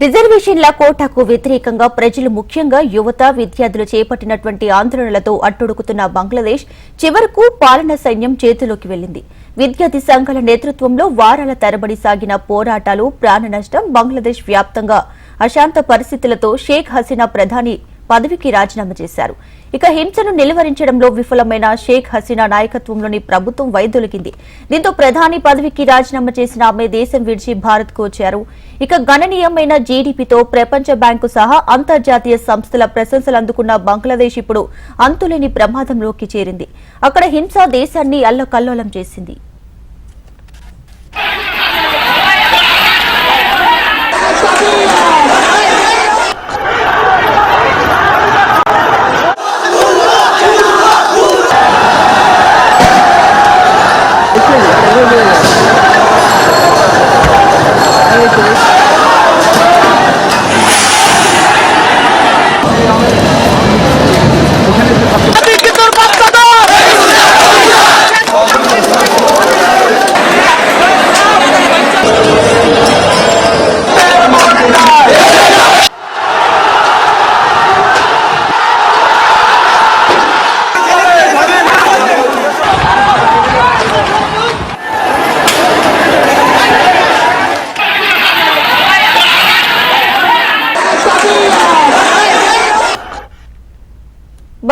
రిజర్వేషన్ల కోటాకు వ్యతిరేకంగా ప్రజలు ముఖ్యంగా యువత విద్యార్థులు చేపట్టినటువంటి ఆందోళనలతో అట్టుడుకుతున్న బంగ్లాదేశ్ చివరకు పాలన సైన్యం చేతిలోకి వెళ్ళింది విద్యార్థి సంఘాల నేతృత్వంలో వారాల తరబడి సాగిన పోరాటాలు ప్రాణ నష్టం బంగ్లాదేశ్ వ్యాప్తంగా అశాంత పరిస్థితులతో షేక్ హసీనా ప్రధాని పదవికి రాజీనామా చేశారు. ఇక హింసను నిలువరించడంలో విఫలమైన షేక్ హసీనా నాయకత్వంలోని ప్రభుత్వం వైదొలిగింది. దీంతో ప్రధాని పదవికి రాజీనామా చేసిన ఆమె దేశం విడిచి భారత్కు వచ్చారు. ఇక గణనీయమైన జీడీపీతో ప్రపంచ బ్యాంకు సహా అంతర్జాతీయ సంస్థల ప్రశంసలు అందుకున్న బంగ్లాదేశ్ ఇప్పుడు అంతులేని ప్రమాదంలోకి చేరింది. అక్కడ హింస దేశాన్ని అల్లకల్లోలం చేసింది.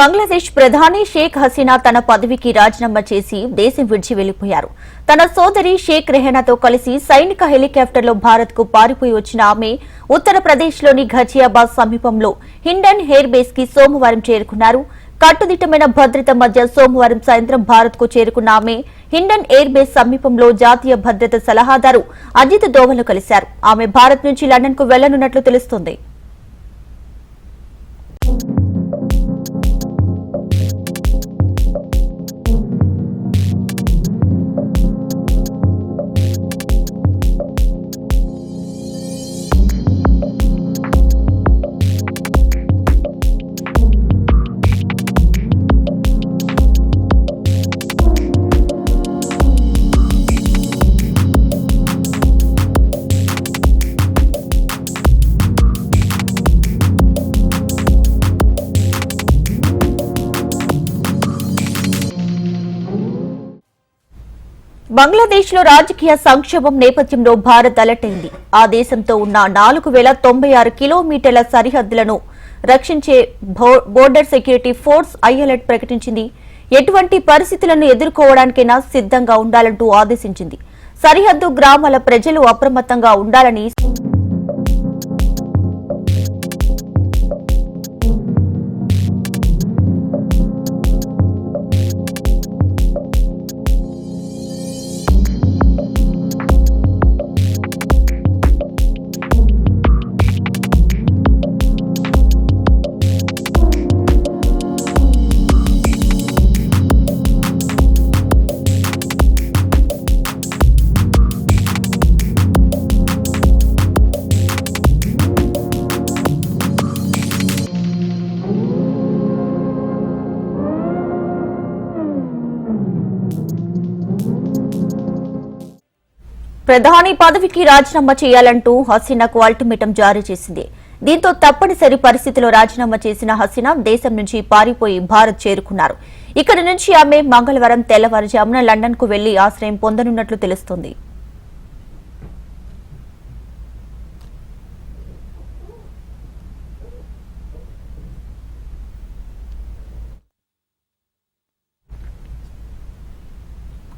బంగ్లాదేశ్ ప్రధాని షేక్ హసీనా తన పదవికి రాజీనామా చేసి దేశం విడిచి వెళ్ళిపోయారు తన సోదరి షేక్ రెహనాతో కలిసి సైనిక హెలికాప్టర్లో భారత్కు పారిపోయి వచ్చిన ఆమె ఉత్తరప్రదేశ్లోని ఘజియాబాద్ సమీపంలో హిండన్ ఎయిర్ బేస్కి సోమవారం చేరుకున్నారు. కట్టుదిట్టమైన భద్రత మధ్య సోమవారం సాయంత్రం భారత్కు చేరుకున్న ఆమె హిండన్ ఎయిర్ బేస్ సమీపంలో జాతీయ భద్రత సలహాదారు అజిత్ దోవల్ను కలిశారు. ఆమె భారత్ నుంచి లండన్కు వెళ్ళనున్నట్లు తెలుస్తోంది. బంగ్లాదేశ్లో రాజకీయ సంక్షోభం నేపథ్యంలో భారత్ అలర్ట్ ఆ దేశంతో ఉన్న నాలుగు వేల తొంభై ఆరు కిలోమీటర్ల సరిహద్దులను రక్షించే border security force high alert ప్రకటించింది. ఎటువంటి పరిస్థితులను ఎదుర్కోవడానికైనా సిద్ధంగా ఉండాలంటూ ఆదేశించింది. సరిహద్దు గ్రామాల ప్రజలు అప్రమత్తంగా ఉండాలని ప్రధాని పదవికి రాజీనామా చేయాలంటూ హసీనాకు అల్టిమేటం జారీ చేసింది. దీంతో తప్పనిసరి పరిస్థితిలో రాజీనామా చేసిన హసీనా దేశం నుంచి పారిపోయి భారత్ చేరుకున్నారు. ఇక్కడి నుంచి ఆమె మంగళవారం తెల్లవారుజామున లండన్కు వెళ్ళి ఆశ్రయం పొందనున్నట్లు తెలుస్తోంది.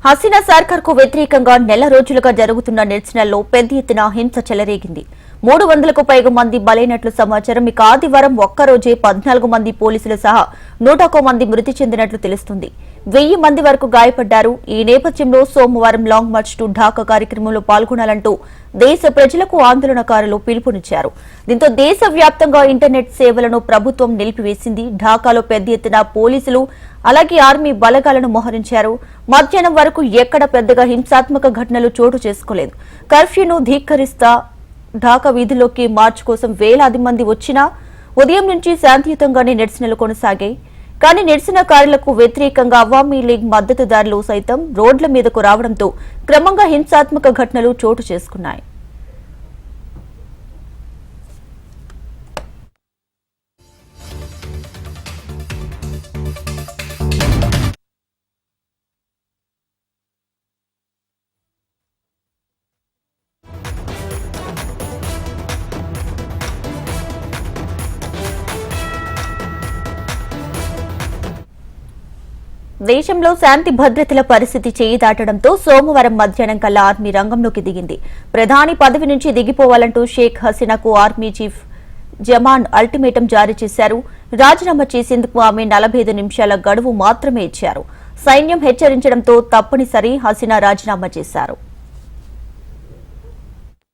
హసీనా సర్కార్కు వ్యతిరేకంగా నెల రోజులుగా జరుగుతున్న నిరసనల్లో పెద్ద ఎత్తున హింస చెలరేగింది. మూడు వందలకు పైగా మంది బలైనట్లు సమాచారం. ఇక ఆదివారం ఒక్కరోజే పద్నాలుగు మంది పోలీసులు సహా నూట మంది మృతి చెందినట్లు తెలుస్తుంది. వెయ్యి మంది వరకు గాయపడ్డారు. ఈ నేపథ్యంలో సోమవారం లాంగ్ మార్చ్ టు ఢాకా కార్యక్రమంలో పాల్గొనాలంటూ దేశ ప్రజలకు ఆందోళనకారులు పిలుపునిచ్చారు. దీంతో దేశవ్యాప్తంగా ఇంటర్నెట్ సేవలను ప్రభుత్వం నిలిపివేసింది. ఢాకాలో పెద్ద ఎత్తున పోలీసులు అలాగే ఆర్మీ బలగాలను మోహరించారు. మధ్యాహ్నం వరకు ఎక్కడ పెద్దగా హింసాత్మక ఘటనలు చోటు చేసుకోలేదు. కర్ఫ్యూను ధీకరిస్తా ఢాకా వీధుల్లోకి మార్చ్ కోసం వేలాది మంది వచ్చినా ఉదయం నుంచి శాంతియుతంగానే నిరసనలు కొనసాగాయి. కానీ నిరసనకారులకు వ్యతిరేకంగా అవామీ లీగ్ మద్దతుదారులు సైతం రోడ్ల మీదకు రావడంతో క్రమంగా హింసాత్మక ఘటనలు చోటు చేసుకున్నాయి. దేశంలో శాంతి భద్రతల పరిస్థితి చేయి దాటడంతో సోమవారం మధ్యాహ్నం కల్లా ఆర్మీ రంగంలోకి దిగింది. ప్రధాని పదవి నుంచి దిగిపోవాలంటూ షేక్ హసీనాకు ఆర్మీ చీఫ్ జమాన్ అల్టిమేటం జారీ చేశారు. రాజీనామా చేసేందుకు ఆమె నలభై నిమిషాల గడువు మాత్రమే ఇచ్చారు. సైన్యం హెచ్చరించడంతో తప్పనిసరి హసీనా రాజీనామా చేశారు.